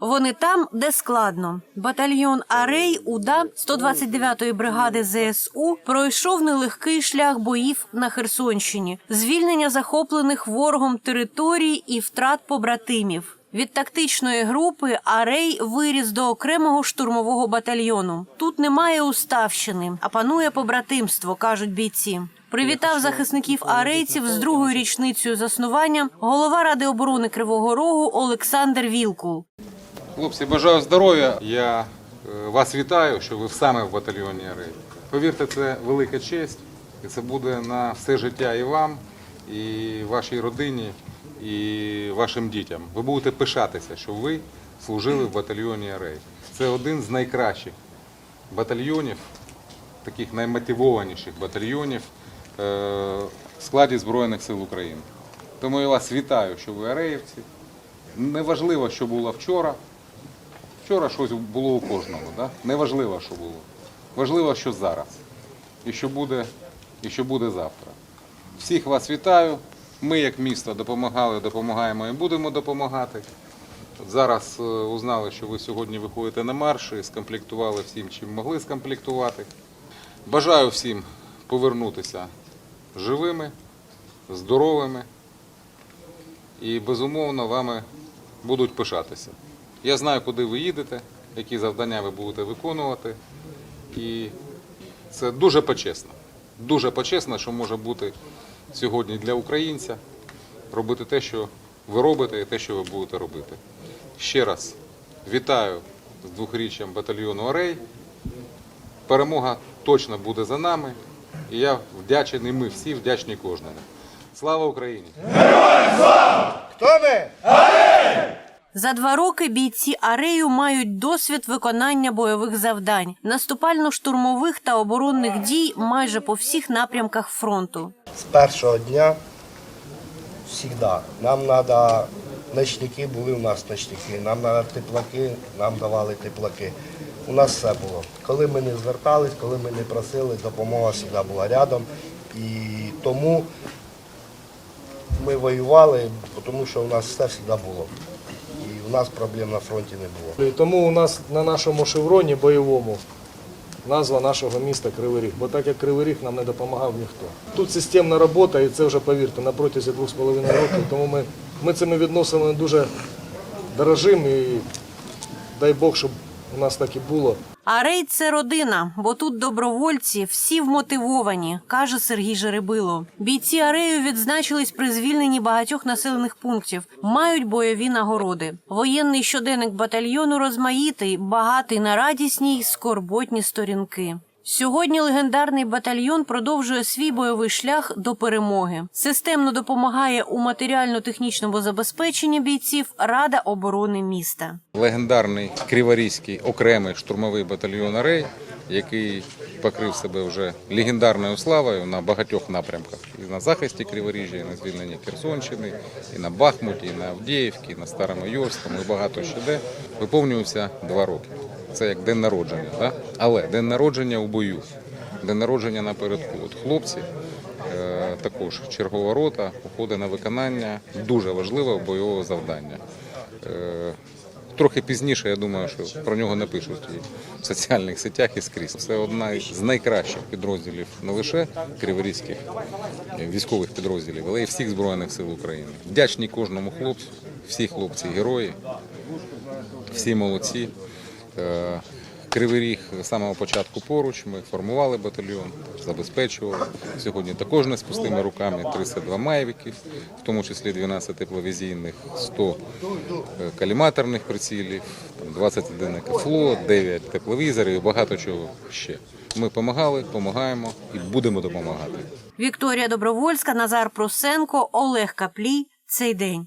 Вони там, де складно. Батальйон Арей УДА 129-ї бригади ЗСУ пройшов нелегкий шлях боїв на Херсонщині, звільнення захоплених ворогом територій і втрат побратимів. Від тактичної групи Арей виріс до окремого штурмового батальйону. Тут немає уставщини, а панує побратимство, кажуть бійці. Привітав захисників арейців з другою річницею заснування голова Ради оборони Кривого Рогу Олександр Вілкул. Хлопці, бажаю здоров'я. Я е, вас вітаю, що ви саме в батальйоні Арей. Повірте, це велика честь, і це буде на все життя і вам, і вашій родині, і вашим дітям. Ви будете пишатися, що ви служили в батальйоні Арей. Це один з найкращих батальйонів, таких наймотивованіших батальйонів е, в складі Збройних сил України. Тому я вас вітаю, що ви ареївці. Неважливо, що було вчора. Вчора щось було у кожного, да? неважливо, що було. Важливо, що зараз. І що буде, і що буде завтра. Всіх вас вітаю. Ми, як місто, допомагали, допомагаємо і будемо допомагати. Зараз е, узнали, що ви сьогодні виходите на марш і скомплектували всім, чим могли скомплектувати. Бажаю всім повернутися живими, здоровими і безумовно вами будуть пишатися. Я знаю, куди ви їдете, які завдання ви будете виконувати. І це дуже почесно. Дуже почесно, що може бути сьогодні для українця робити те, що ви робите, і те, що ви будете робити. Ще раз вітаю з двохріччям батальйону Орей. Перемога точно буде за нами. І я вдячний, ми всі вдячні кожному. Слава Україні! Хто ми? За два роки бійці Арею мають досвід виконання бойових завдань, наступально-штурмових та оборонних дій майже по всіх напрямках фронту. З першого дня завжди. Нам треба, ночники були у нас ночники, нам треба теплаки, нам давали теплаки. У нас все було. Коли ми не звертались, коли ми не просили, допомога завжди була рядом. І тому ми воювали, тому що у нас все завжди було. У нас проблем на фронті не було. І тому у нас на нашому шевроні бойовому назва нашого міста Кривий Ріг. Бо так як Кривий Ріг нам не допомагав ніхто. Тут системна робота, і це вже повірте, на протязі двох з половиною років. Тому ми, ми цими відносинами дуже дорожимо і дай Бог, щоб у нас так і було. Арей це родина, бо тут добровольці всі вмотивовані, каже Сергій Жеребило. Бійці Арею відзначились при звільненні багатьох населених пунктів, мають бойові нагороди. Воєнний щоденник батальйону розмаїтий, багатий на радісні й скорботні сторінки. Сьогодні легендарний батальйон продовжує свій бойовий шлях до перемоги. Системно допомагає у матеріально-технічному забезпеченні бійців Рада оборони міста. легендарний Криворізький окремий штурмовий батальйон Арей, який покрив себе вже легендарною славою на багатьох напрямках. І на захисті Криворіжжя, і на звільненні Херсонщини, і на Бахмуті, і на Авдіївці, і на Старому Йорському, і багато ще де. Виповнюється два роки. Це як день народження. Да? Але день народження у бою, день народження напередку. От хлопці е, також чергова рота уходить на виконання дуже важливого бойового завдання. Е, Трохи пізніше, я думаю, що про нього напишуть в соціальних сетях і скрізь. Це одна з найкращих підрозділів не лише криворізьких військових підрозділів, але й всіх збройних сил України. Вдячні кожному хлопцю, всі хлопці герої, всі молодці. Е, Кривий Ріг з самого початку поруч. Ми формували батальйон, забезпечували. Сьогодні також не з пустими руками 32 майвіків, в тому числі 12 тепловізійних, 100 е, каліматорних прицілів, там 21 КФЛО, 9 тепловізорів і багато чого ще. Ми допомагали, допомагаємо і будемо допомагати. Вікторія Добровольська, Назар Просенко, Олег Каплій. Цей день.